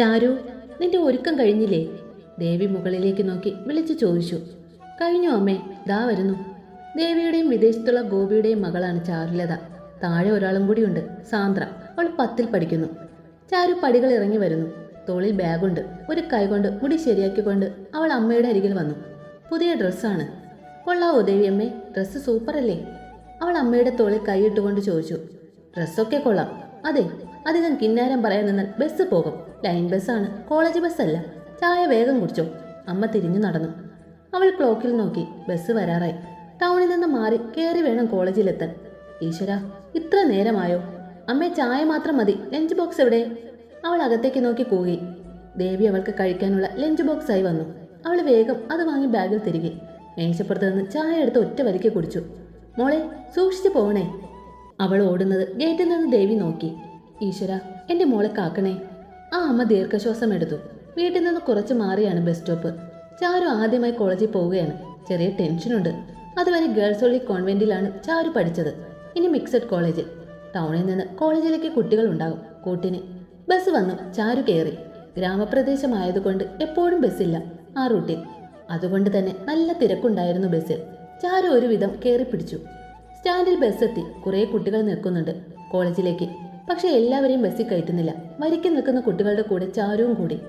ചാരു നിന്റെ ഒരുക്കം കഴിഞ്ഞില്ലേ? ദേവി മുകളിലേക്ക് നോക്കി വിളിച്ചു ചോദിച്ചു. കഴിഞ്ഞു അമ്മേ ദാ വരുന്നു. ദേവിയുടെയും വിദേശത്തുള്ള ഗോപിയുടെയും മകളാണ് ചാരുലത. താഴെ ഒരാളും കൂടിയുണ്ട് സാന്ദ്ര. അവൾ പത്തിൽ പഠിക്കുന്നു. ചാരു പടികൾ ഇറങ്ങി വരുന്നു. തോളിൽ ബാഗുണ്ട്. ഒരു കൈകൊണ്ട് മുടി ശരിയാക്കിക്കൊണ്ട് അവൾ അമ്മയുടെ അരികിൽ വന്നു. പുതിയ ഡ്രസ്സാണ്. കൊള്ളാവോ ദേവിയമ്മേ ഡ്രസ്സ് സൂപ്പറല്ലേ? അവൾ അമ്മയുടെ തോളിൽ കൈയിട്ടുകൊണ്ട് ചോദിച്ചു. ഡ്രസ്സൊക്കെ കൊള്ളാം. അതെ അധികം കിന്നാരം പറയാൻ നിന്നാൽ ബസ് പോകും. ലൈൻ ബസ്സാണ് കോളേജ് ബസ്സല്ല ചായ വേഗം കുടിച്ചോ. അമ്മ തിരിഞ്ഞു നടന്നു. അവൾ ക്ലോക്കിൽ നോക്കി. ബസ് വരാറായി. ടൗണിൽ നിന്ന് മാറി കയറി വേണം കോളേജിലെത്താൻ ഈശ്വര ഇത്ര നേരമായോ? അമ്മേ ചായ മാത്രം മതി. ലഞ്ച് ബോക്സ് എവിടെ? അവൾ അകത്തേക്ക് നോക്കി കൂകി. ദേവി അവൾക്ക് കഴിക്കാനുള്ള ലഞ്ച് ബോക്സായി വന്നു. അവൾ വേഗം അത് വാങ്ങി ബാഗിൽ തിരികെ. മേശപ്പുറത്ത് നിന്ന് ചായ എടുത്ത് ഒറ്റ വലിക്ക് കുടിച്ചു. മോളെ സൂക്ഷിച്ചു പോകണേ അവൾ ഓടുന്നത് ഗേറ്റിൽ നിന്ന് ദേവി നോക്കി. ഈശ്വര എന്റെ മോളെ കാക്കണേ. ആ അമ്മ ദീർഘശ്വാസം എടുത്തു. വീട്ടിൽ നിന്ന് കുറച്ച് മാറിയാണ് ബസ് സ്റ്റോപ്പ്. ചാരു ആദ്യമായി കോളേജിൽ പോവുകയാണ്. ചെറിയ ടെൻഷനുണ്ട്. അതുവരെ ഗേൾസ് ഒള്ളി കോൺവെന്റിലാണ് ചാരു പഠിച്ചത്. ഇനി മിക്സഡ് കോളേജ് ടൗണിൽ നിന്ന് കോളേജിലേക്ക് കുട്ടികൾ ഉണ്ടാകും. കൂട്ടിന് ബസ് വന്നു ചാരു കയറി. ഗ്രാമപ്രദേശമായതുകൊണ്ട് എപ്പോഴും ബസ്സില്ല ആ റൂട്ടിൽ. അതുകൊണ്ട് തന്നെ നല്ല തിരക്കുണ്ടായിരുന്നു ബസ്സിൽ. ചാരു ഒരുവിധം കയറി പിടിച്ചു. സ്റ്റാൻഡിൽ ബസ് എത്തി. കുറേ കുട്ടികൾ നിൽക്കുന്നുണ്ട്. കോളേജിലേക്ക് പക്ഷെ എല്ലാവരെയും ബസ്സിൽ കയറ്റുന്നില്ല. വരിക്ക് നിൽക്കുന്ന കുട്ടികളുടെ കൂടെ ചാരുവും കൂടി.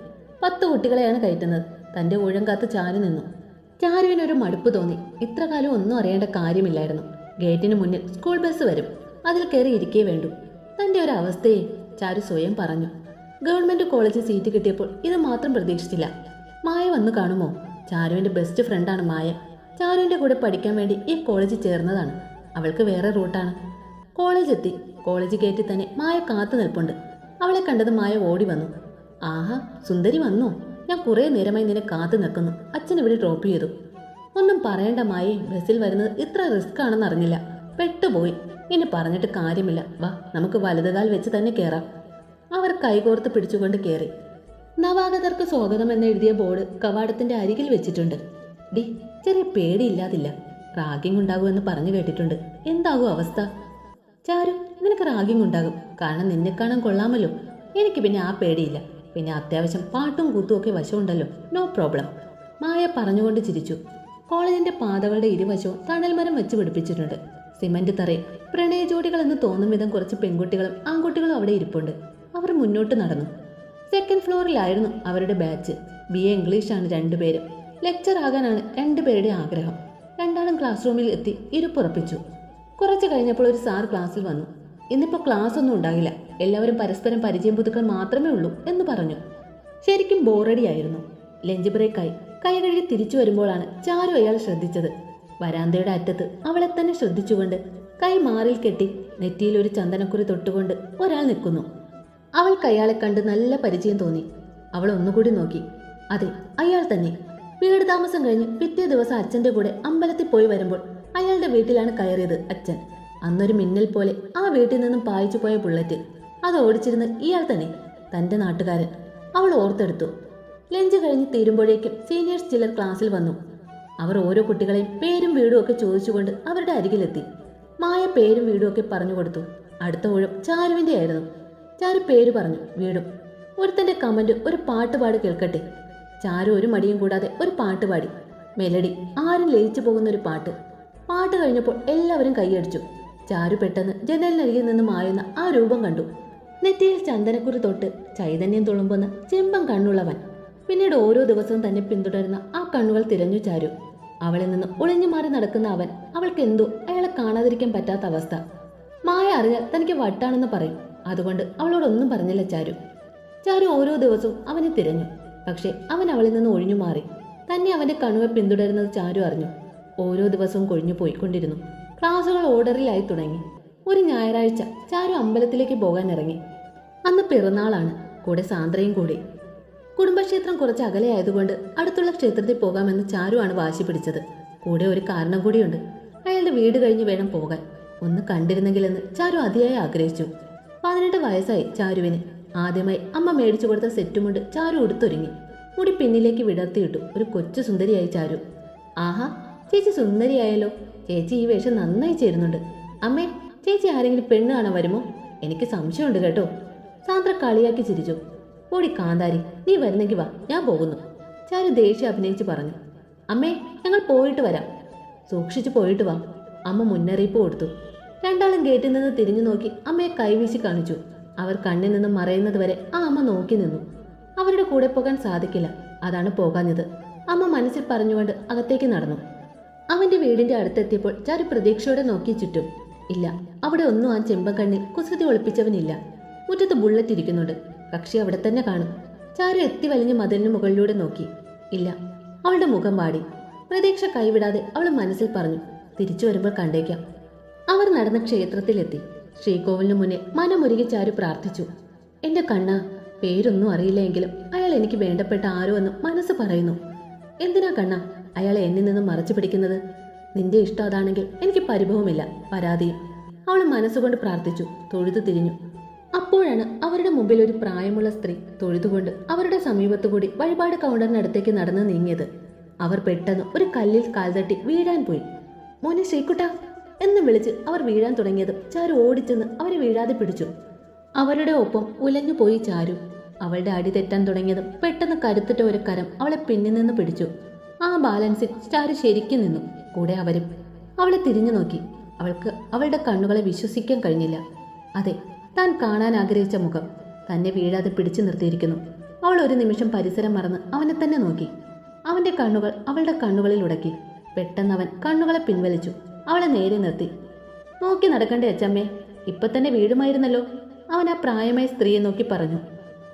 പത്ത് കുട്ടികളെയാണ് കയറ്റുന്നത്. തന്റെ ഊഴം കാത്ത് ചാരു നിന്നു. ചാരുവിനൊരു മടുപ്പ് തോന്നി. ഇത്ര കാലം ഒന്നും അറിയേണ്ട കാര്യമില്ലായിരുന്നു. ഗേറ്റിന് മുന്നിൽ സ്കൂൾ ബസ് വരും. അതിൽ കയറി ഇരിക്കേ വേണ്ടു. തന്റെ ഒരു അവസ്ഥയെ ചാരു സ്വയം പറഞ്ഞു. ഗവൺമെന്റ് കോളേജിൽ സീറ്റ് കിട്ടിയപ്പോൾ ഇത് മാത്രം പ്രതീക്ഷിച്ചില്ല. മായ വന്നു കാണുമോ? ചാരുവിന്റെ ബെസ്റ്റ് ഫ്രണ്ടാണ് മായ. ചാരുവിന്റെ കൂടെ പഠിക്കാൻ വേണ്ടി ഈ കോളേജിൽ ചേർന്നതാണ്. അവൾക്ക് വേറെ റൂട്ടാണ് കോളേജ് എത്തി കോളേജ് ഗേറ്റിൽ തന്നെ മായ കാത്തു നിൽപ്പുണ്ട്. അവളെ കണ്ടത് മായ ഓടി വന്നു. ആഹാ സുന്ദരി വന്നു? ഞാൻ കുറേ നേരമായി നിന്നെ കാത്തു നിൽക്കുന്നു അച്ഛൻ ഇവിടെ ഡ്രോപ്പ് ചെയ്തു. ഒന്നും പറയേണ്ട മായേ ബസ്സിൽ വരുന്നത് ഇത്ര റിസ്ക് ആണെന്ന് അറിഞ്ഞില്ല. പെട്ടുപോയി. ഇനി പറഞ്ഞിട്ട് കാര്യമില്ല. വാ നമുക്ക് വലതുകാൽ വെച്ച് തന്നെ കയറാം അവർ കൈകോർത്ത് പിടിച്ചുകൊണ്ട് കയറി നവാഗതർക്ക് സ്വാഗതം എന്ന് എഴുതിയ ബോർഡ് കവാടത്തിന്റെ അരികിൽ വെച്ചിട്ടുണ്ട്. ഡി ചെറിയ പേടിയില്ലാതില്ല. റാഗിംഗ് ഉണ്ടാകുമെന്ന് പറഞ്ഞു കേട്ടിട്ടുണ്ട്. എന്താകും അവസ്ഥ? ചാരു നിനക്ക് റാഗിങ് ഉണ്ടാകും. കാരണം നിന്നെ കാണാൻ കൊള്ളാമല്ലോ. എനിക്ക് പിന്നെ ആ പേടിയില്ല. പിന്നെ അത്യാവശ്യം പാട്ടും കൂത്തും ഒക്കെ വശമുണ്ടല്ലോ. നോ പ്രോബ്ലം മായ പറഞ്ഞുകൊണ്ട് ചിരിച്ചു. കോളേജിന്റെ പാതകളുടെ ഇരുവശവും തണൽ മരം വെച്ച് പിടിപ്പിച്ചിട്ടുണ്ട്. സിമന്റ് തറയിൽ പ്രണയ ജോഡികൾ എന്ന് തോന്നും വിധം കുറച്ച് പെൺകുട്ടികളും ആൺകുട്ടികളും അവിടെ ഇരിപ്പുണ്ട്. അവർ മുന്നോട്ട് നടന്നു. സെക്കൻഡ് ഫ്ലോറിലായിരുന്നു അവരുടെ ബാച്ച് ബി എ ഇംഗ്ലീഷാണ് രണ്ടുപേരും ലെക്ചർ ആകാനാണ് രണ്ടുപേരുടെ ആഗ്രഹം. രണ്ടാളും ക്ലാസ് റൂമിൽ എത്തി ഇരുപ്പുറപ്പിച്ചു. കുറച്ച് കഴിഞ്ഞപ്പോൾ ഒരു സാർ ക്ലാസ്സിൽ വന്നു. ഇന്നിപ്പോൾ ക്ലാസ് ഒന്നും ഉണ്ടാകില്ല എല്ലാവരും പരസ്പരം പരിചയം പുതുക്കൾ മാത്രമേ ഉള്ളൂ എന്ന് പറഞ്ഞു. ശരിക്കും ബോറടിയായിരുന്നു ലഞ്ച് ബ്രേക്കായി കൈ കഴുകി തിരിച്ചു വരുമ്പോഴാണ് ചാരു അയാൾ ശ്രദ്ധിച്ചത്. വരാന്തയുടെ അറ്റത്ത് അവളെ തന്നെ ശ്രദ്ധിച്ചുകൊണ്ട് കൈ മാറിൽ കെട്ടി നെറ്റിയിൽ ഒരു ചന്ദനക്കുറി തൊട്ടുകൊണ്ട് ഒരാൾ നിൽക്കുന്നു. അവൾ അയാളെ കണ്ട് നല്ല പരിചയം തോന്നി. അവൾ ഒന്നുകൂടി നോക്കി. അതെ അയാൾ തന്നെ. വീട് താമസം കഴിഞ്ഞ് പിറ്റേ ദിവസം അച്ഛന്റെ കൂടെ അമ്പലത്തിൽ പോയി വരുമ്പോൾ അയാളുടെ വീട്ടിലാണ് കയറിയത് അച്ഛൻ. അന്നൊരു മിന്നൽ പോലെ ആ വീട്ടിൽ നിന്നും പായിച്ചു പോയ ബുള്ളറ്റ് അത് ഓടിച്ചിരുന്ന ഇയാൾ തന്നെ തന്റെ നാട്ടുകാരൻ. അവൾ ഓർത്തെടുത്തു. ലഞ്ച് കഴിഞ്ഞ് തീരുമ്പോഴേക്കും സീനിയേഴ്സ് ചിലർ ക്ലാസ്സിൽ വന്നു. അവർ ഓരോ കുട്ടികളെയും പേരും വീടും ഒക്കെ ചോദിച്ചുകൊണ്ട് അവരുടെ അരികിലെത്തി. മായ പേരും വീടും ഒക്കെ പറഞ്ഞു കൊടുത്തു. അടുത്ത ഊഴം ചാരുവിന്റെ ആയിരുന്നു. ചാരു പേര് പറഞ്ഞു വീടും. ഒരുത്തന്റെ കമന്റ് ഒരു പാട്ടുപാട് കേൾക്കട്ടെ. ചാരു ഒരു മടിയും കൂടാതെ ഒരു പാട്ട് പാടി. മെലഡി ആരും ലയിച്ചു പോകുന്ന ഒരു പാട്ട്. പാട്ട് കഴിഞ്ഞപ്പോൾ എല്ലാവരും കൈയടിച്ചു. ചാരു പെട്ടെന്ന് ജനലിനരികിൽ നിന്ന് മായുന്ന ആ രൂപം കണ്ടു. നെറ്റിയിൽ ചന്ദനക്കുറി തൊട്ട് ചൈതന്യം തുളുമ്പുന്ന ചെമ്പം കണ്ണുള്ളവൻ. പിന്നീട് ഓരോ ദിവസവും തന്നെ പിന്തുടരുന്ന ആ കണ്ണുകൾ തിരഞ്ഞു ചാരു. അവളിൽ നിന്ന് ഒളിഞ്ഞു മാറി നടക്കുന്ന അവൻ അവൾക്ക് എന്തോ അയാളെ കാണാതിരിക്കാൻ പറ്റാത്ത അവസ്ഥ. മായ അറിഞ്ഞാൽ തനിക്ക് വട്ടാണെന്ന് പറയും. അതുകൊണ്ട് അവളോടൊന്നും പറഞ്ഞില്ല ചാരു. ചാരു ഓരോ ദിവസവും അവനെ തിരഞ്ഞു. പക്ഷേ അവൻ അവളിൽ നിന്ന് ഒഴിഞ്ഞു മാറി. തന്നെ അവന്റെ കണ്ണുകൾ പിന്തുടരുന്നത് ചാരു അറിഞ്ഞു. ഓരോ ദിവസവും കൊഴിഞ്ഞു പോയിക്കൊണ്ടിരുന്നു. ക്ലാസുകൾ ഓർഡറിലായി തുടങ്ങി. ഒരു ഞായറാഴ്ച ചാരു അമ്പലത്തിലേക്ക് പോകാൻ ഇറങ്ങി അന്ന് പിറന്നാളാണ്. കൂടെ സാന്ദ്രയും കൂടി. കുടുംബക്ഷേത്രം കുറച്ച് അകലെയായതുകൊണ്ട് അടുത്തുള്ള ക്ഷേത്രത്തിൽ പോകാമെന്ന് ചാരുവാണ് വാശി പിടിച്ചത്. കൂടെ ഒരു കാരണം കൂടിയുണ്ട്. അയാളുടെ വീട് കഴിഞ്ഞ് വേണം പോകാൻ. ഒന്ന് കണ്ടിരുന്നെങ്കിലെന്ന് ചാരു അതിയായി ആഗ്രഹിച്ചു. പതിനെട്ട് വയസ്സായി ചാരുവിന്. ആദ്യമായി അമ്മ മേടിച്ചു കൊടുത്ത സെറ്റുമുണ്ട് ചാരു ഉടുത്തൊരുങ്ങി. മുടി പിന്നിലേക്ക് വിടർത്തിയിട്ടു ഒരു കൊച്ചു സുന്ദരിയായി ചാരു. ആഹാ ചേച്ചി സുന്ദരിയായല്ലോ. ചേച്ചി ഈ വേഷം നന്നായി ചേരുന്നുണ്ട്. അമ്മേ ചേച്ചി ആരെങ്കിലും പെണ്ണ് കാണാൻ വരുമോ? എനിക്ക് സംശയമുണ്ട് കേട്ടോ. സാന്ദ്ര കളിയാക്കി ചിരിച്ചു. ഓടി കാന്താരി നീ വരുന്നെങ്കിൽ വാ ഞാൻ പോകുന്നു. ചാരു ദേഷ്യം അഭിനയിച്ച് പറഞ്ഞു. അമ്മേ ഞങ്ങൾ പോയിട്ട് വരാം. സൂക്ഷിച്ചു പോയിട്ട് വാ. അമ്മ മുന്നറിയിപ്പ് കൊടുത്തു. രണ്ടാളും ഗേറ്റിൽ നിന്ന് തിരിഞ്ഞു നോക്കി അമ്മയെ കൈവീശി കാണിച്ചു. അവർ കണ്ണിൽ നിന്ന് മറയുന്നത് വരെ ആ അമ്മ നോക്കി നിന്നു. അവരുടെ കൂടെ പോകാൻ സാധിക്കില്ല. അതാണ് പോകാഞ്ഞത്. അമ്മ മനസ്സിൽ പറഞ്ഞുകൊണ്ട് അകത്തേക്ക് നടന്നു. അവന്റെ വീടിന്റെ അടുത്തെത്തിയപ്പോൾ ചാരു പ്രതീക്ഷയോടെ നോക്കി ചുറ്റും. ഇല്ല അവിടെ ഒന്നും ആ ചെമ്പക്കണ്ണിൽ കുസൃതി ഒളിപ്പിച്ചവനില്ല. മുറ്റത്ത് ബുള്ളറ്റ് ഇരിക്കുന്നുണ്ട്. പക്ഷി അവിടെ തന്നെ കാണും. ചാരു എത്തി വലിഞ്ഞ് മതിലിന് മുകളിലൂടെ നോക്കി. ഇല്ല അവളുടെ മുഖം പാടി പ്രതീക്ഷ കൈവിടാതെ അവൾ മനസ്സിൽ പറഞ്ഞു തിരിച്ചു വരുമ്പോൾ കണ്ടേക്കാം. അവർ നടന്ന ക്ഷേത്രത്തിലെത്തി. ശ്രീകോവിലിന് മുന്നേ മനമൊരുകി ചാരു പ്രാർത്ഥിച്ചു. എന്റെ കണ്ണ പേരൊന്നും അറിയില്ലെങ്കിലും അയാൾ എനിക്ക് വേണ്ടപ്പെട്ട ആരോ എന്ന് മനസ്സ് പറയുന്നു. എന്തിനാ കണ്ണ? അയാളെ എന്നിൽ നിന്നും മറച്ചു പിടിക്കുന്നത്? നിന്റെ ഇഷ്ടം അതാണെങ്കിൽ എനിക്ക് പരിഭവമില്ല പരാതിയും അവൾ മനസ്സുകൊണ്ട് പ്രാർത്ഥിച്ചു തൊഴുതു തിരിഞ്ഞു. അപ്പോഴാണ് അവരുടെ മുമ്പിൽ ഒരു പ്രായമുള്ള സ്ത്രീ തൊഴുതുകൊണ്ട് അവരുടെ സമീപത്തു കൂടി വഴിപാട് കൗണ്ടറിനടുത്തേക്ക് നടന്നു നീങ്ങിയത്. അവർ പെട്ടെന്ന് ഒരു കല്ലിൽ കാൽ തട്ടി വീഴാൻ പോയി. മോനെ ശ്രീക്കുട്ട എന്ന് വിളിച്ച് അവർ വീഴാൻ തുടങ്ങിയതും ചാരു ഓടിച്ചെന്ന് അവരെ വീഴാതെ പിടിച്ചു. അവരുടെ ഒപ്പം ഉലഞ്ഞു പോയി ചാരു. അവളുടെ അടി തെറ്റാൻ തുടങ്ങിയതും പെട്ടെന്ന് കരുത്തിട്ട ഒരു കരം അവളെ പിന്നിൽ നിന്ന് പിടിച്ചു. ആ ബാലൻസിൽ സ്റ്റാർ ശരിക്കും നിന്നു. കൂടെ അവരും അവളെ തിരിഞ്ഞു നോക്കി. അവൾക്ക് അവളുടെ കണ്ണുകളെ വിശ്വസിക്കാൻ കഴിഞ്ഞില്ല. അതെ താൻ കാണാൻ ആഗ്രഹിച്ച മുഖം തന്നെ വീഴാതെ പിടിച്ചു നിർത്തിയിരിക്കുന്നു. അവൾ ഒരു നിമിഷം പരിസരം മറന്ന് അവനെ തന്നെ നോക്കി. അവന്റെ കണ്ണുകൾ അവളുടെ കണ്ണുകളിൽ ഉടക്കി. പെട്ടെന്ന് അവൻ കണ്ണുകളെ പിൻവലിച്ചു. അവളെ നേരെ നിർത്തി. നോക്കി നടക്കണ്ടേ അച്ചമ്മേ ഇപ്പൊ തന്നെ വീടുമായിരുന്നല്ലോ അവൻ ആ പ്രായമായ സ്ത്രീയെ നോക്കി പറഞ്ഞു.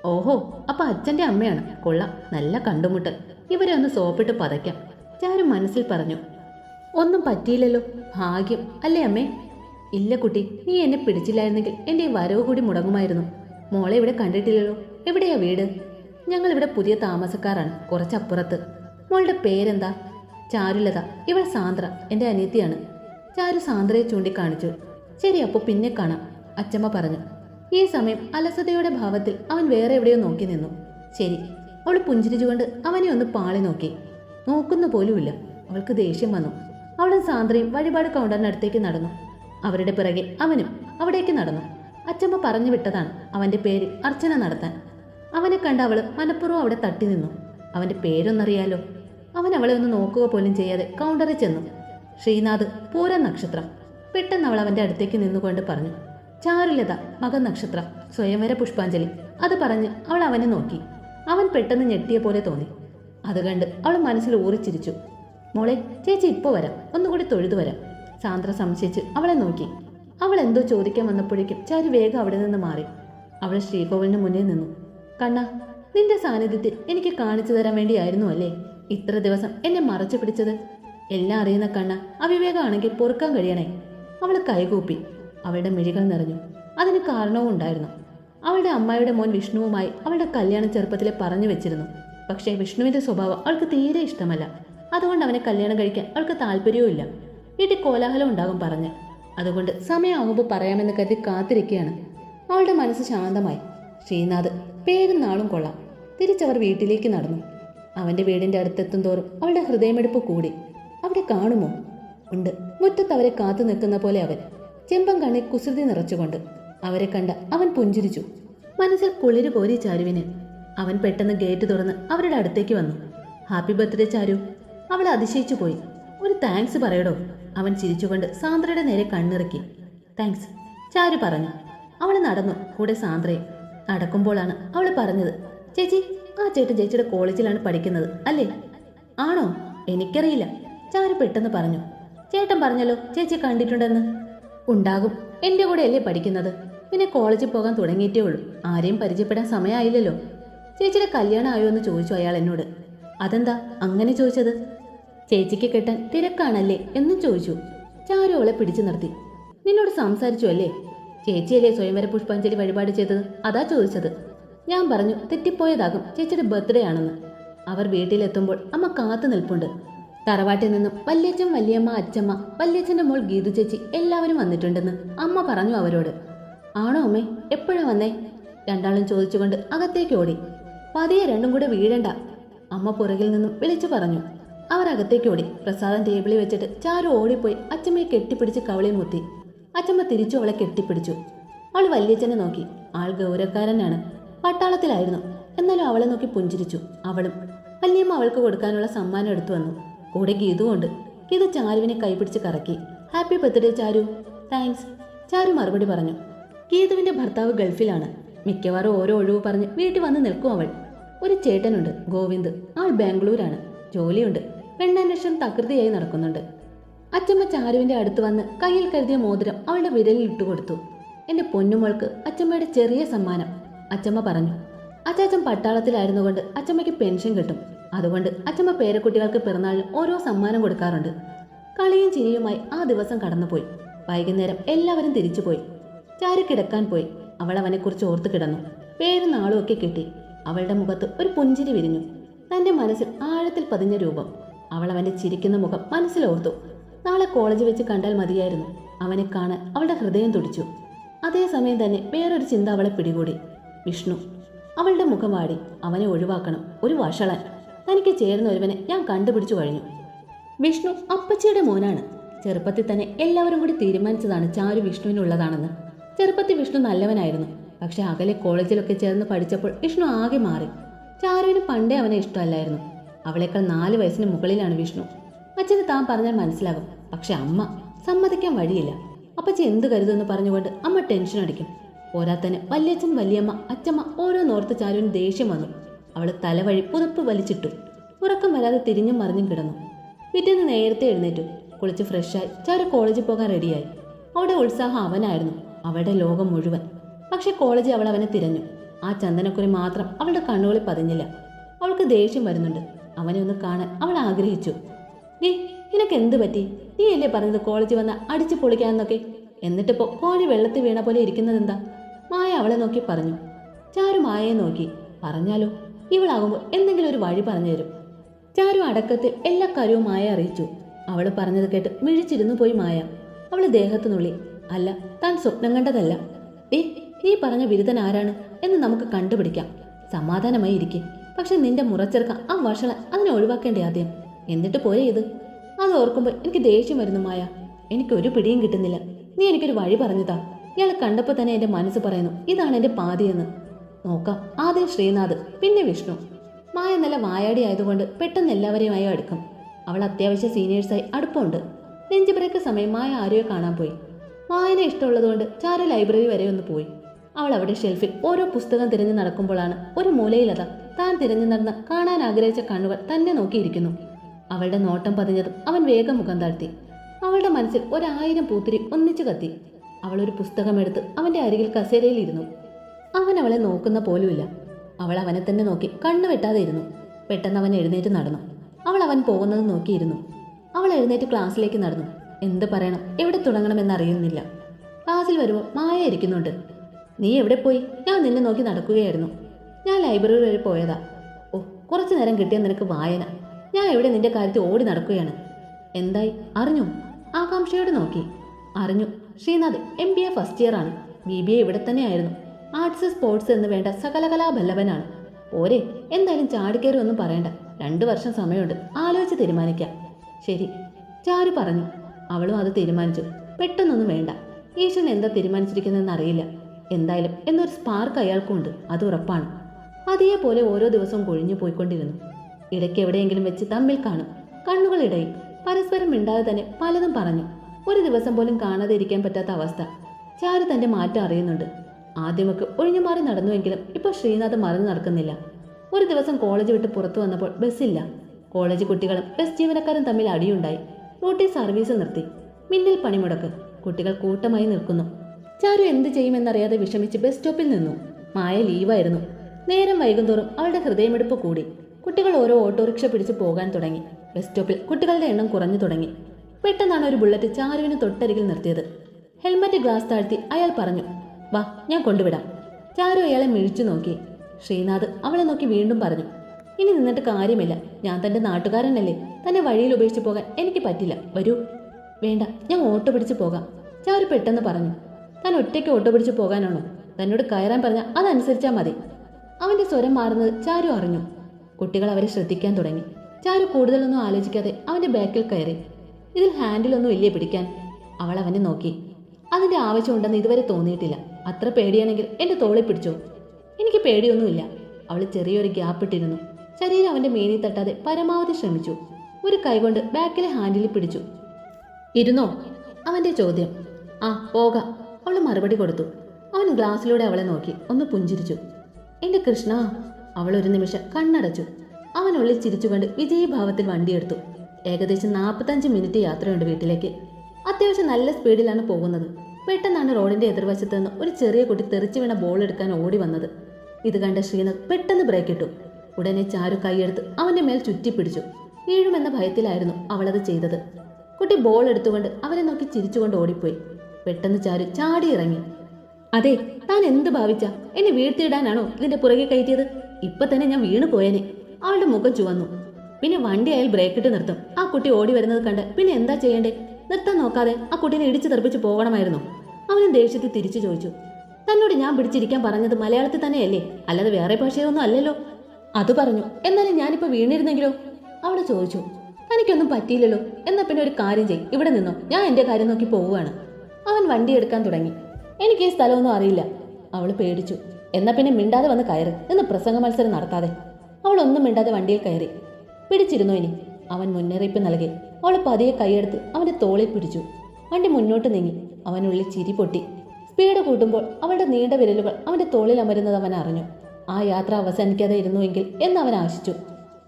ഓഹോ അപ്പൊ അച്ഛന്റെ അമ്മയാണ്. കൊള്ളാം നല്ല കണ്ടുമുട്ടൽ. ഇവരെ ഒന്ന് സോപ്പിട്ട് പതയ്ക്കാം. ചാരു മനസ്സിൽ പറഞ്ഞു ഒന്നും പറ്റിയില്ലല്ലോ ഭാഗ്യം അല്ലേ അമ്മേ? ഇല്ല കുട്ടി നീ എന്നെ പിടിച്ചില്ലായിരുന്നെങ്കിൽ എന്റെ ഈ വരവ് കൂടി മുടങ്ങുമായിരുന്നു. മോളെ ഇവിടെ കണ്ടിട്ടില്ലല്ലോ. എവിടെയാ വീട്? ഞങ്ങൾ ഇവിടെ പുതിയ താമസക്കാരാണ് കുറച്ചപ്പുറത്ത്. മോളുടെ പേരെന്താ? ചാരുലത ഇവൾ സാന്ദ്ര എന്റെ അനിയത്തിയാണ്. ചാരു സാന്ദ്രയെ ചൂണ്ടിക്കാണിച്ചു. ശരി അപ്പോൾ പിന്നെ കാണാം അച്ചമ്മ പറഞ്ഞു. ഈ സമയം അലസതയുടെ ഭാവത്തിൽ അവൻ വേറെ എവിടെയോ നോക്കി നിന്നു. ശരി അവൾ പുഞ്ചിരിച്ചുകൊണ്ട് അവനെ ഒന്ന് പാളി നോക്കി. നോക്കുന്ന പോലുമില്ല. അവൾക്ക് ദേഷ്യം വന്നു. അവളും സാന്ദ്രയും വഴിപാട് കൗണ്ടറിനടുത്തേക്ക് നടന്നു. അവരുടെ പിറകെ അവനും അവിടേക്ക് നടന്നു. അച്ചമ്മ പറഞ്ഞു വിട്ടതാണ് അവന്റെ പേര് അർച്ചന നടത്താൻ. അവനെ കണ്ട അവൾ മനഃപൂർവം അവിടെ തട്ടി നിന്നു. അവന്റെ പേരൊന്നറിയാലോ? അവൻ അവളെ ഒന്ന് നോക്കുക പോലും ചെയ്യാതെ കൗണ്ടറിൽ ചെന്നു. ശ്രീനാഥ് പൂര നക്ഷത്രം. പെട്ടെന്ന് അവൾ അവന്റെ അടുത്തേക്ക് നിന്നുകൊണ്ട് പറഞ്ഞു ചാരുലത മകൻ നക്ഷത്രം സ്വയംവര പുഷ്പാഞ്ജലി. അത് പറഞ്ഞ് അവൾ അവനെ നോക്കി. അവൻ പെട്ടെന്ന് ഞെട്ടിയ പോലെ തോന്നി. അത് കണ്ട് അവൾ മനസ്സിൽ ഊറിച്ചിരിച്ചു മോളെ ചേച്ചി ഇപ്പോൾ വരാം. ഒന്നുകൂടി തൊഴുതു വരാം. സാന്ദ്ര സംശയിച്ച് അവളെ നോക്കി. അവൾ എന്തോ ചോദിക്കാൻ വന്നപ്പോഴേക്കും ചാരി വേഗം അവിടെ നിന്ന് മാറി. അവൾ ശ്രീകോവിലിന് മുന്നിൽ നിന്നു. കണ്ണ നിന്റെ സാന്നിധ്യത്തിൽ എനിക്ക് കാണിച്ചു തരാൻ വേണ്ടിയായിരുന്നു അല്ലേ? ഇത്ര ദിവസം എന്നെ മറച്ചു പിടിച്ചത്? എല്ലാം അറിയുന്ന കണ്ണ അവിവേകമാണെങ്കിൽ പൊറുക്കാൻ കഴിയണേ. അവൾ കൈകൂപ്പി. അവളുടെ മിഴികൾ നിറഞ്ഞു. അതിന് കാരണവും ഉണ്ടായിരുന്നു അവളുടെ അമ്മായിയുടെ മോൻ വിഷ്ണുവുമായി അവളുടെ കല്യാണം ചെറുപ്പത്തിലെ പറഞ്ഞു വെച്ചിരുന്നു. പക്ഷേ വിഷ്ണുവിന്റെ സ്വഭാവം അവൾക്ക് തീരെ ഇഷ്ടമല്ല. അതുകൊണ്ട് അവനെ കല്യാണം കഴിക്കാൻ അവൾക്ക് താല്പര്യവുമില്ല വീട്ടിൽ കോലാഹലം ഉണ്ടാകും പറഞ്ഞ്. അതുകൊണ്ട് സമയമാകുമ്പോൾ പറയാമെന്ന് കരുതി കാത്തിരിക്കുകയാണ് അവളുടെ മനസ്സ് ശാന്തമായി. ശ്രീനാഥ് പേരും നാളും കൊള്ളാം. തിരിച്ചവർ വീട്ടിലേക്ക് നടന്നു. അവന്റെ വീടിന്റെ അടുത്തെത്തും തോറും അവളുടെ ഹൃദയമെടുപ്പ് കൂടി. അവിടെ കാണുമോ? ഉണ്ട്. മുറ്റത്ത് അവരെ കാത്തു നിൽക്കുന്ന പോലെ അവൻ. ചെമ്പം കണ്ണി കുസൃതി നിറച്ചുകൊണ്ട് അവരെ കണ്ട അവൻ പുഞ്ചിരിച്ചു. മനസ്സിൽ കുളിര് കോരി ചാരുവിന്. അവൻ പെട്ടെന്ന് ഗേറ്റ് തുറന്ന് അവരുടെ അടുത്തേക്ക് വന്നു. Happy birthday Charu. അവൾ അതിശയിച്ചു പോയി. ഒരു താങ്ക്സ് പറയടോ. അവൻ ചിരിച്ചുകൊണ്ട് സാന്ദ്രയുടെ നേരെ കണ്ണിറക്കി. താങ്ക്സ് ചാരു പറഞ്ഞു. അവൾ നടന്നു കൂടെ സാന്ദ്രയും. നടക്കുമ്പോഴാണ് അവൾ പറഞ്ഞത് ചേച്ചി ആ ചേട്ടൻ ചേച്ചിയുടെ കോളേജിലാണ് പഠിക്കുന്നത് അല്ലേ? ആണോ? എനിക്കറിയില്ല ചാരു പെട്ടെന്ന് പറഞ്ഞു. ചേട്ടൻ പറഞ്ഞല്ലോ ചേച്ചി കണ്ടിട്ടുണ്ടെന്ന്. ഉണ്ടാകും. എന്റെ കൂടെ അല്ലേ പഠിക്കുന്നത്? പിന്നെ കോളേജിൽ പോകാൻ തുടങ്ങിയിട്ടേ ഉള്ളൂ. ആരെയും പരിചയപ്പെടാൻ സമയമായില്ലല്ലോ. ചേച്ചിയുടെ കല്യാണം ആയോ എന്ന് ചോദിച്ചു അയാൾ എന്നോട്. അതെന്താ അങ്ങനെ ചോദിച്ചത്? ചേച്ചിക്ക് കെട്ടാൻ തിരക്കാണല്ലേ എന്നും ചോദിച്ചു. ചാരു അവളെ പിടിച്ചു നിർത്തി. നിന്നോട് സംസാരിച്ചു അല്ലേ? ചേച്ചിയല്ലേ സ്വയംവര പുഷ്പാഞ്ജലി വഴിപാട് ചെയ്തത്? അതാ ചോദിച്ചത്. ഞാൻ പറഞ്ഞു തെറ്റിപ്പോയതാകും. ചേച്ചിയുടെ ബർത്ത്ഡേ ആണെന്ന്. അവർ വീട്ടിലെത്തുമ്പോൾ അമ്മ കാത്തു നിൽപ്പുണ്ട്. തറവാട്ടിൽ നിന്നും വല്യച്ഛൻ വല്യമ്മ അച്ചമ്മ വല്യച്ഛന്റെ മോൾ ഗീതു ചേച്ചി എല്ലാവരും വന്നിട്ടുണ്ടെന്ന് അമ്മ പറഞ്ഞു അവരോട്. ആണോ അമ്മേ? എപ്പോഴാ വന്നേ? രണ്ടാളും ചോദിച്ചുകൊണ്ട് അകത്തേക്ക് ഓടി. പതിയെ രണ്ടും കൂടെ വീഴണ്ട. അമ്മ പുറകിൽ നിന്നും വിളിച്ചു പറഞ്ഞു. അവർ അകത്തേക്ക് ഓടി. പ്രസാദം ടേബിളിൽ വെച്ചിട്ട് ചാരു ഓടിപ്പോയി അച്ഛമ്മയെ കെട്ടിപ്പിടിച്ച് കവളിൽ മുത്തി അച്ഛമ്മ തിരിച്ചു അവളെ കെട്ടിപ്പിടിച്ചു. അവൾ വല്യച്ഛനെ നോക്കി. ആൾ ഗൗരവക്കാരനാണ്. പട്ടാളത്തിലായിരുന്നു. എന്നാലും അവളെ നോക്കി പുഞ്ചിരിച്ചു. അവളും വല്യമ്മ അവൾക്ക് കൊടുക്കാനുള്ള സമ്മാനം എടുത്തു വന്നു. കൂടെ ഗീതുകൊണ്ട് ഗീതു ചാരുവിനെ കൈപിടിച്ച് കറക്കി. Happy birthday Charu. Thanks. Charu മറുപടി പറഞ്ഞു. ഗീതുവിന്റെ ഭർത്താവ് ഗൾഫിലാണ്. മിക്കവാറും ഓരോ ഒഴിവ് പറഞ്ഞ് വീട്ടിൽ വന്ന് നിൽക്കും അവൾ. ഒരു ചേട്ടനുണ്ട് ഗോവിന്ദ്. ആൾ ബാംഗ്ലൂരാണ്. ജോലിയുണ്ട്. പെണ്ണന്വേഷണം തകൃതിയായി നടക്കുന്നുണ്ട്. അച്ചമ്മ ചാരുവിന്റെ അടുത്ത് വന്ന് കയ്യിൽ കരുതിയ മോതിരം അവളുടെ വിരലിൽ ഇട്ടുകൊടുത്തു എന്റെ പൊന്നുമോൾക്ക് അച്ചമ്മയുടെ ചെറിയ സമ്മാനം അച്ചമ്മ പറഞ്ഞു. അച്ചാച്ചൻ പട്ടാളത്തിലായിരുന്നുകൊണ്ട് അച്ചമ്മയ്ക്ക് പെൻഷൻ കിട്ടും. അതുകൊണ്ട് അച്ചമ്മ പേരക്കുട്ടികൾക്ക് പിറന്നാളിന് ഓരോ സമ്മാനം കൊടുക്കാറുണ്ട്. കളിയും ചിരിയുമായി ആ ദിവസം കടന്നുപോയി. വൈകുന്നേരം എല്ലാവരും തിരിച്ചുപോയി. ചാരു കിടക്കാൻ പോയി. അവൾ അവനെക്കുറിച്ച് ഓർത്ത് കിടന്നു. പേരും നാളും ഒക്കെ കിട്ടി. അവളുടെ മുഖത്ത് ഒരു പുഞ്ചിരി വിരിഞ്ഞു. തന്റെ മനസ്സിൽ ആഴത്തിൽ പതിഞ്ഞ രൂപം. അവൾ അവന്റെ ചിരിക്കുന്ന മുഖം മനസ്സിലോർത്തു നാളെ കോളേജ് വെച്ച് കണ്ടാൽ മതിയായിരുന്നു. അവനെ കാണാൻ അവളുടെ ഹൃദയം തുടിച്ചു. അതേസമയം തന്നെ വേറൊരു ചിന്ത അവളെ പിടികൂടി. വിഷ്ണു അവളുടെ മുഖം വാടി. അവനെ ഒഴിവാക്കണം. ഒരു വഷളൻ തനിക്ക് ചേർന്ന ഒരുവനെ ഞാൻ കണ്ടുപിടിച്ചു കഴിഞ്ഞു. വിഷ്ണു അപ്പച്ചിയുടെ മോനാണ്. ചെറുപ്പത്തിൽ തന്നെ എല്ലാവരും കൂടി തീരുമാനിച്ചതാണ് ചാരു വിഷ്ണുവിനുള്ളതാണെന്ന്. ചെറുപ്പത്തിൽ വിഷ്ണു നല്ലവനായിരുന്നു. പക്ഷെ അകലെ കോളേജിലൊക്കെ ചേർന്ന് പഠിച്ചപ്പോൾ വിഷ്ണു ആകെ മാറി. ചാരുവിന് പണ്ടേ അവനെ ഇഷ്ടമല്ലായിരുന്നു. അവളേക്കാൾ നാല് വയസ്സിന് മുകളിലാണ് വിഷ്ണു. അച്ഛന് താൻ പറഞ്ഞാൽ മനസ്സിലാകും. പക്ഷെ അമ്മ സമ്മതിക്കാൻ വഴിയില്ല. അപ്പച്ചി എന്ത് കരുതെന്ന് പറഞ്ഞുകൊണ്ട് അമ്മ ടെൻഷൻ അടിക്കും. പോരാത്തന്നെ വല്യച്ഛൻ വലിയമ്മ അച്ചമ്മ ഓരോന്നോർത്ത് ചാരുവിന് ദേഷ്യം വന്നു. അവൾ തലവഴി പുതപ്പ് വലിച്ചിട്ടു. ഉറക്കം വരാതെ തിരിഞ്ഞും മറിഞ്ഞും കിടന്നു. പിറ്റേന്ന് നേരത്തെ എഴുന്നേറ്റു. കുളിച്ച് ഫ്രഷായി ചാരു കോളേജിൽ പോകാൻ റെഡിയായി. അവിടെ ഉത്സാഹം അവനായിരുന്നു. അവളുടെ ലോകം മുഴുവൻ. പക്ഷെ കോളേജിൽ അവൾ അവനെ തിരഞ്ഞു. ആ ചന്ദനക്കുറി മാത്രം അവളുടെ കണ്ണുകളിൽ പതിഞ്ഞില്ല. അവൾക്ക് ദേഷ്യം വരുന്നുണ്ട്. അവനെ ഒന്ന് കാണാൻ അവൾ ആഗ്രഹിച്ചു. നീ നിനക്ക് എന്ത് പറ്റി? നീ അല്ലേ പറഞ്ഞത് കോളേജിൽ വന്ന് അടിച്ചു പൊളിക്കാന്നൊക്കെ എന്നിട്ടിപ്പോ കോഴി വെള്ളത്തിൽ വീണ പോലെ ഇരിക്കുന്നത് എന്താ മായ അവളെ നോക്കി പറഞ്ഞു. ചാരു മായയെ നോക്കി. പറഞ്ഞാലോ? ഇവളാകുമ്പോൾ എന്തെങ്കിലും ഒരു വഴി പറഞ്ഞു തരും. ചാരു അടക്കത്തിൽ എല്ലാ കാര്യവും മായ അറിയിച്ചു. അവൾ പറഞ്ഞത് കേട്ട് മിഴിച്ചിരുന്നു പോയി മായ. അവൾ ദേഹത്തുനുള്ളി. അല്ല താൻ സ്വപ്നം കണ്ടതല്ല. ഏ ഈ പറഞ്ഞ ബിരുദൻ ആരാണ് എന്ന് നമുക്ക് കണ്ടുപിടിക്കാം. സമാധാനമായി ഇരിക്കെ. പക്ഷെ നിന്റെ മുറച്ചെറുക്ക ആ വഷള അതിനെ ഒഴിവാക്കേണ്ടേ ആദ്യം? എന്നിട്ട് പോയേ ഇത്? അത് ഓർക്കുമ്പോൾ എനിക്ക് ദേഷ്യം വരുന്നു മായ. എനിക്കൊരു പിടിയും കിട്ടുന്നില്ല. നീ എനിക്കൊരു വഴി പറഞ്ഞതാ. ഇയാളെ കണ്ടപ്പോൾ തന്നെ എന്റെ മനസ്സ് പറയുന്നു ഇതാണ് എന്റെ പാതിയെന്ന് നോക്കാം. ആദ്യം ശ്രീനാഥ് പിന്നെ വിഷ്ണു. മായ നല്ല വായാടി ആയതുകൊണ്ട് പെട്ടെന്ന് എല്ലാവരെയുമായി അടുക്കും അവൾ അത്യാവശ്യ സീനിയേഴ്സായി അടുപ്പമുണ്ട്. ലഞ്ച് ബ്രേക്ക് സമയം മായ ആരെയോ കാണാൻ പോയി. വായന ഇഷ്ടമുള്ളതുകൊണ്ട് ചാരു ലൈബ്രറി വരെ ഒന്ന് പോയി. അവൾ അവിടെ ഷെൽഫിൽ ഓരോ പുസ്തകം തിരഞ്ഞു നടക്കുമ്പോഴാണ് ഒരു മൂലയിലത താൻ തിരഞ്ഞു നടന്ന കാണാൻ ആഗ്രഹിച്ച കണ്ണുകൾ തന്നെ നോക്കിയിരിക്കുന്നു. അവളുടെ നോട്ടം പതിഞ്ഞതും അവൻ വേഗം മുഖം താഴ്ത്തി. അവളുടെ മനസ്സിൽ ഒരായിരം പൂത്തിരി ഒന്നിച്ചു കത്തി. അവൾ ഒരു പുസ്തകമെടുത്ത് അവന്റെ അരികിൽ കസേരയിൽ ഇരുന്നു. അവൻ അവളെ നോക്കുന്ന പോലുമില്ല. അവൾ അവനെ തന്നെ നോക്കി കണ്ണു വെട്ടാതെ ഇരുന്നു. പെട്ടെന്ന് അവൻ എഴുന്നേറ്റ് നടന്നു. അവൾ അവൻ പോകുന്നത് നോക്കിയിരുന്നു. അവൾ എഴുന്നേറ്റ് ക്ലാസ്സിലേക്ക് നടന്നു. എന്ത് പറയണം? എവിടെ തുടങ്ങണമെന്ന് അറിയുന്നില്ല. ക്ലാസ്സിൽ വരുമ്പോൾ മായ ഇരിക്കുന്നുണ്ട്. നീ എവിടെ പോയി? ഞാൻ നിന്നെ നോക്കി നടക്കുകയായിരുന്നു. ഞാൻ ലൈബ്രറി വരെ പോയതാ. ഓ കുറച്ചു നേരം കിട്ടിയ നിനക്ക് വായന. ഞാൻ എവിടെ നിന്റെ കാര്യത്തിൽ ഓടി നടക്കുകയാണ്. എന്തായി? അറിഞ്ഞു? ആകാംക്ഷയോട് നോക്കി. അറിഞ്ഞു. Sreenath M B A first year ആണ്. ബി ബി എ ഇവിടെ തന്നെയായിരുന്നു. ആർട്സ് സ്പോർട്സ് എന്ന് വേണ്ട സകലകലാ ബല്ലവനാണ് പോരെ എന്തായാലും ചാടിക്കയറി ഒന്നും പറയണ്ട. രണ്ടു വർഷം സമയമുണ്ട്. ആലോചിച്ച് തീരുമാനിക്കാം. ശരി. ചാരു പറഞ്ഞു. അവളും അത് തീരുമാനിച്ചു. പെട്ടെന്നൊന്നും വേണ്ട. ഈശ്വരൻ എന്താ തീരുമാനിച്ചിരിക്കുന്നതെന്ന് അറിയില്ല. എന്തായാലും എന്നൊരു സ്പാർക്ക് അയാൾക്കുണ്ട്. അത് ഉറപ്പാണ്. അതേപോലെ ഓരോ ദിവസവും കൊഴിഞ്ഞു പോയിക്കൊണ്ടിരുന്നു. ഇടയ്ക്ക് എവിടെയെങ്കിലും വെച്ച് തമ്മിൽ കാണും. കണ്ണുകളിടയിൽ പരസ്പരം മിണ്ടാതെ തന്നെ പലതും പറഞ്ഞു. ഒരു ദിവസം പോലും കാണാതെ ഇരിക്കാൻ പറ്റാത്ത അവസ്ഥ. ചാരു തന്റെ മാറ്റം അറിയുന്നുണ്ട്. ആദ്യമൊക്കെ ഒഴിഞ്ഞു മാറി നടന്നുവെങ്കിലും ഇപ്പോൾ ശ്രീനാഥ് മറന്നു നടക്കുന്നില്ല. ഒരു ദിവസം കോളേജ് വിട്ട് പുറത്തു വന്നപ്പോൾ ബസ്സില്ല. കോളേജ് കുട്ടികളും ബസ് ജീവനക്കാരും തമ്മിൽ അടിയുണ്ടായി. റൂട്ടിൽ സർവീസ് നിർത്തി. മിന്നൽ പണിമുടക്ക്. കുട്ടികൾ കൂട്ടമായി നിൽക്കുന്നു. ചാരു എന്ത് ചെയ്യുമെന്നറിയാതെ വിഷമിച്ച് ബസ് സ്റ്റോപ്പിൽ നിന്നു. മായ ലീവായിരുന്നു. നേരം വൈകുന്തോറും അവളുടെ ഹൃദയമെടുപ്പ് കൂടി. കുട്ടികൾ ഓരോ ഓട്ടോറിക്ഷ പിടിച്ച് പോകാൻ തുടങ്ങി. ബസ് സ്റ്റോപ്പിൽ കുട്ടികളുടെ എണ്ണം കുറഞ്ഞു തുടങ്ങി. പെട്ടെന്നാണ് ഒരു ബുള്ളറ്റ് ചാരുവിന് തൊട്ടരികിൽ നിർത്തിയത്. ഹെൽമറ്റ് ഗ്ലാസ് താഴ്ത്തി അയാൾ പറഞ്ഞു വാ ഞാൻ കൊണ്ടുവിടാം. ചാരു അയാളെ മിഴിച്ചു നോക്കി. ശ്രീനാഥ് അവളെ നോക്കി വീണ്ടും പറഞ്ഞു ഇനി നിന്നിട്ട് കാര്യമില്ല. ഞാൻ തന്റെ നാട്ടുകാരനല്ലേ. തന്നെ വഴിയിൽ ഉപേക്ഷിച്ച് പോകാൻ എനിക്ക് പറ്റില്ല. വരൂ. വേണ്ട ഞാൻ ഓട്ടോ പിടിച്ച് പോകാം. ചാരു പെട്ടെന്ന് പറഞ്ഞു. താൻ ഒറ്റയ്ക്ക് ഓട്ടോ പിടിച്ച് പോകാനാണോ? തന്നോട് കയറാൻ പറഞ്ഞാൽ അതനുസരിച്ചാൽ മതി. അവന്റെ സ്വരം മാറുന്നത് ചാരു അറിഞ്ഞു. കുട്ടികൾ അവരെ ശ്രദ്ധിക്കാൻ തുടങ്ങി. ചാരു കൂടുതലൊന്നും ആലോചിക്കാതെ അവന്റെ ബാക്കിൽ കയറി. ഇതിൽ ഹാൻഡിലൊന്നും ഇല്ലേ പിടിക്കാൻ? അവൾ അവനെ നോക്കി. അതിന്റെ ആവശ്യമുണ്ടെന്ന് ഇതുവരെ തോന്നിയിട്ടില്ല. അത്ര പേടിയാണെങ്കിൽ എന്റെ തോളിൽ പിടിച്ചോ. എനിക്ക് പേടിയൊന്നുമില്ല. അവൾ ചെറിയൊരു ഗ്യാപ്പ് ഇട്ടിരുന്നു. ശരീരം അവന്റെ മേനി തട്ടാതെ പരമാവധി ശ്രമിച്ചു. ഒരു കൈകൊണ്ട് ബാക്കിലെ ഹാൻഡിൽ പിടിച്ചു. ഇരുന്നോ? അവന്റെ ചോദ്യം. ആ പോകാം. അവൾ മറുപടി കൊടുത്തു. അവൻ ഗ്ലാസ്സിലൂടെ അവളെ നോക്കി ഒന്ന് പുഞ്ചിരിച്ചു. എന്റെ കൃഷ്ണ അവൾ ഒരു നിമിഷം കണ്ണടച്ചു. അവൻ ഉള്ളിൽ ചിരിച്ചുകൊണ്ട് വിജയഭാവത്തിൽ വണ്ടിയെടുത്തു. ഏകദേശം നാൽപ്പത്തഞ്ച് മിനിറ്റ് യാത്രയുണ്ട് വീട്ടിലേക്ക്. അത്യാവശ്യം നല്ല സ്പീഡിലാണ് പോകുന്നത്. പെട്ടെന്നാണ് റോഡിന്റെ എതിർവശത്ത് നിന്ന് ഒരു ചെറിയ കുട്ടി തെറിച്ചു വീണ ബോൾ എടുക്കാൻ ഓടി വന്നത്. ഇത് കണ്ട ശ്രീനാഥ് പെട്ടെന്ന് ബ്രേക്ക് ഇട്ടു ഉടനെ ചാരു കൈയെടുത്ത് അവന്റെ മേൽ ചുറ്റിപ്പിടിച്ചു. വീഴുമെന്ന ഭയത്തിലായിരുന്നു അവളത് ചെയ്തത്. കുട്ടി ബോൾ എടുത്തുകൊണ്ട് അവനെ നോക്കി ചിരിച്ചുകൊണ്ട് ഓടിപ്പോയി. പെട്ടെന്ന് ചാരു ചാടി ഇറങ്ങി അതെ താൻ എന്ത് ഭാവിച്ച? എന്നെ വീഴ്ത്തിയിടാനാണോ ഇതിന്റെ പുറകെ കയറ്റിയത്? ഇപ്പൊ തന്നെ ഞാൻ വീണു പോയേനെ. അവളുടെ മുഖം ചുവന്നു. പിന്നെ വണ്ടി അയാൾ ബ്രേക്കിട്ട് നിർത്തും. ആ കുട്ടി ഓടി വരുന്നത് കണ്ട് പിന്നെ എന്താ ചെയ്യണ്ടേ? നിർത്താൻ നോക്കാതെ ആ കുട്ടീനെ ഇടിച്ചു തെറിപ്പിച്ച് പോകണമായിരുന്നു? അവനും ദേഷ്യത്തിൽ തിരിച്ചു ചോദിച്ചു. തന്നോട് ഞാൻ പിടിച്ചിരിക്കാൻ പറഞ്ഞത് മലയാളത്തിൽ തന്നെയല്ലേ? അല്ലാതെ വേറെ ഭാഷയൊന്നും അല്ലല്ലോ. അത് പറഞ്ഞു. എന്നാലും ഞാനിപ്പോ വീണിരുന്നെങ്കിലോ? അവൾ ചോദിച്ചു. തനിക്കൊന്നും പറ്റിയില്ലല്ലോ. എന്നാ പിന്നെ ഒരു കാര്യം ചെയ്യും. ഇവിടെ നിന്നോ. ഞാൻ എന്റെ കാര്യം നോക്കി പോവുകയാണ്. അവൻ വണ്ടി എടുക്കാൻ തുടങ്ങി. എനിക്ക് ഈ സ്ഥലമൊന്നും അറിയില്ല. അവൾ പേടിച്ചു. എന്നാ പിന്നെ മിണ്ടാതെ വന്ന് കയറി. എന്ന് പ്രസംഗ മത്സരം നടത്താതെ. അവൾ ഒന്നും മിണ്ടാതെ വണ്ടിയിൽ കയറി. പിടിച്ചിരുന്നു ഇനി? അവൻ മുന്നറിയിപ്പ് നൽകി. അവൾ പതിയെ കൈയെടുത്ത് അവന്റെ തോളിൽ പിടിച്ചു. വണ്ടി മുന്നോട്ട് നീങ്ങി. അവനുള്ളിൽ ചിരി പൊട്ടി. സ്പീഡ് കൂട്ടുമ്പോൾ അവളുടെ നീണ്ട വിരലുകൾ അവന്റെ തോളിൽ അമരുന്നത് അവൻ അറിഞ്ഞു. ആ യാത്ര അവസാനിക്കാതെ ഇരുന്നുവെങ്കിൽ എന്ന് അവൻ ആശിച്ചു.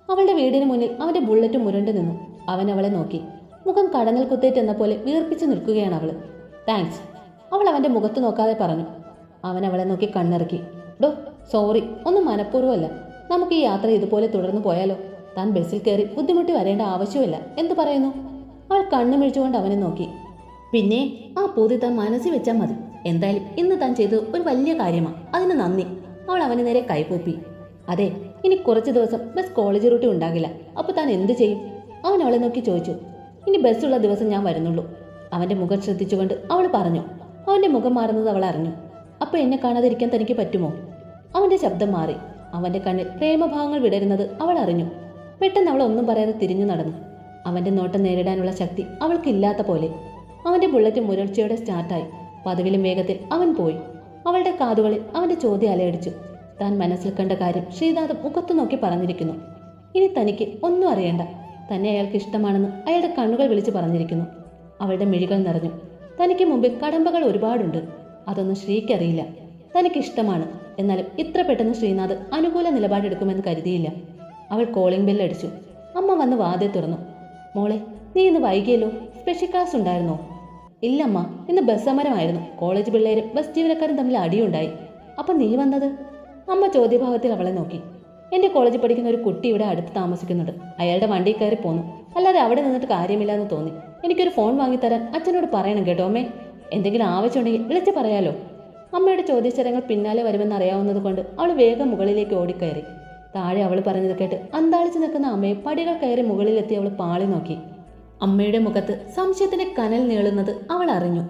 അവളുടെ വീടിന് മുന്നിൽ അവന്റെ ബുള്ളറ്റ് മുരണ്ടു നിന്നു. അവൻ അവളെ നോക്കി. മുഖം കടന്നൽ കുത്തേറ്റ് എന്ന പോലെ വീർപ്പിച്ചു നിൽക്കുകയാണ് അവൾ താങ്ക്സ്. അവൾ അവന്റെ മുഖത്ത് നോക്കാതെ പറഞ്ഞു. അവൻ അവളെ നോക്കി കണ്ണിറക്കി. ഡോ സോറി. ഒന്നും മനഃപൂർവമല്ല. നമുക്ക് ഈ യാത്ര ഇതുപോലെ തുടർന്നു പോയാലോ? താൻ ബസ്സിൽ കയറി ബുദ്ധിമുട്ടി വരേണ്ട ആവശ്യമില്ല. എന്തു പറയുന്നു? അവൾ കണ്ണു മിഴിച്ചുകൊണ്ട് അവനെ നോക്കി. പിന്നെ ആ പൂതി താൻ മനസ്സിൽ വെച്ചാൽ മതി. എന്തായാലും ഇന്ന് താൻ ചെയ്തത് ഒരു വലിയ കാര്യമാണ് അതിന് നന്ദി. അവൾ അവന് നേരെ കൈപൂപ്പി. അതെ ഇനി കുറച്ച് ദിവസം ബസ് കോളേജ് റൂട്ടിൽ ഉണ്ടാകില്ല. അപ്പോൾ താൻ എന്ത് ചെയ്യും? അവൻ അവളെ നോക്കി ചോദിച്ചു. ഇനി ബസ്സുള്ള ദിവസം ഞാൻ വരുന്നുള്ളൂ. അവന്റെ മുഖം ശ്രദ്ധിച്ചുകൊണ്ട് അവൾ പറഞ്ഞു. അവന്റെ മുഖം മാറുന്നത് അവൾ അറിഞ്ഞു. അപ്പോൾ എന്നെ കാണാതിരിക്കാൻ തനിക്ക് പറ്റുമോ? അവന്റെ ശബ്ദം മാറി. അവന്റെ കണ്ണിൽ പ്രേമഭാവങ്ങൾ വിടരുന്നത് അവൾ അറിഞ്ഞു. പെട്ടെന്ന് അവൾ ഒന്നും പറയാതെ തിരിഞ്ഞു നടന്നു. അവന്റെ നോട്ടം നേരിടാനുള്ള ശക്തി അവൾക്കില്ലാത്ത പോലെ. അവന്റെ ബുള്ളറ്റ് മുരൾച്ചയോടെ സ്റ്റാർട്ടായി പതിവിലും വേഗത്തിൽ അവൻ പോയി. അവളുടെ കാതുകളിൽ അവന്റെ ചോദ്യം അലയടിച്ചു. താൻ മനസ്സിൽ കണ്ട കാര്യം ശ്രീനാഥ് മുഖത്തു നോക്കി പറഞ്ഞിരിക്കുന്നു. ഇനി തനിക്ക് ഒന്നും അറിയണ്ട. തന്നെ അയാൾക്ക് ഇഷ്ടമാണെന്ന് അയാളുടെ കണ്ണുകൾ വിളിച്ചു പറഞ്ഞിരിക്കുന്നു. അവളുടെ മിഴികൾ നിറഞ്ഞു. തനിക്ക് മുമ്പിൽ കടമ്പകൾ ഒരുപാടുണ്ട്. അതൊന്നും ശ്രീക്കറിയില്ല. തനിക്ക് ഇഷ്ടമാണ്. എന്നാലും ഇത്ര പെട്ടെന്ന് ശ്രീനാഥ് അനുകൂല നിലപാടെടുക്കുമെന്ന് കരുതിയില്ല. അവൾ കോളിംഗ് ബെല്ലടിച്ചു അമ്മ വന്ന് വാതെ തുറന്നു. മോളെ നീ ഇന്ന് വൈകിയല്ലോ? സ്പെഷ്യൽ ക്ലാസ് ഉണ്ടായിരുന്നോ? ഇല്ലമ്മ ഇന്ന് ബസ് സമരമായിരുന്നു കോളേജ് പിള്ളേരും ബസ് ജീവനക്കാരും തമ്മിൽ അടിയുണ്ടായി. അപ്പം നീ വന്നത്? അമ്മ ചോദ്യഭാവത്തിൽ അവളെ നോക്കി. എന്റെ കോളേജിൽ പഠിക്കുന്ന ഒരു കുട്ടി ഇവിടെ അടുത്ത് താമസിക്കുന്നുണ്ട്. അയാളുടെ വണ്ടി കയറി പോന്നു. അല്ലാതെ അവിടെ നിന്നിട്ട് കാര്യമില്ലെന്ന് തോന്നി. എനിക്കൊരു ഫോൺ വാങ്ങിത്തരാൻ അച്ഛനോട് പറയണം കേട്ടോ അമ്മേ. എന്തെങ്കിലും ആവശ്യമുണ്ടെങ്കിൽ വിളിച്ച് പറയാലോ. അമ്മയുടെ ചോദ്യശരങ്ങൾ പിന്നാലെ വരുമെന്ന് അറിയാവുന്നത് കൊണ്ട് അവൾ വേഗം മുകളിലേക്ക് ഓടിക്കയറി. താഴെ അവൾ പറഞ്ഞത് കേട്ട് അന്താളിച്ച് നിൽക്കുന്ന അമ്മയെ പടികൾ കയറി മുകളിലെത്തി അവൾ പാളി നോക്കി. അമ്മയുടെ മുഖത്ത് സംശയത്തിന്റെ കനൽ നീളുന്നത് അവൾ അറിഞ്ഞു.